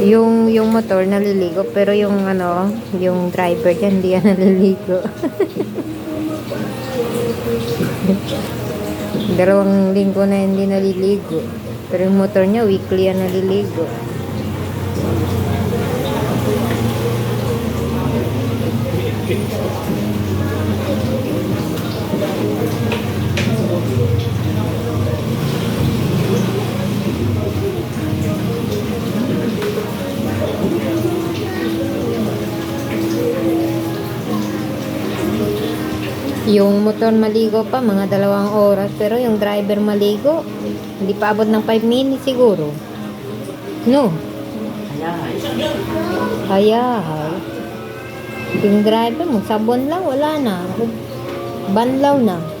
Yung yung motor naliligo pero yung ano, yung driver diyan hindi yan naliligo. Dalawang linggo na hindi naliligo. Pero yung motor niya weekly yan naliligo. Yung motor maligo pa, mga dalawang oras. Pero yung driver maligo, hindi pa abot ng 5 minutes siguro. No? Kaya, yung driver mo, sabon lang, wala na. Banlaw na.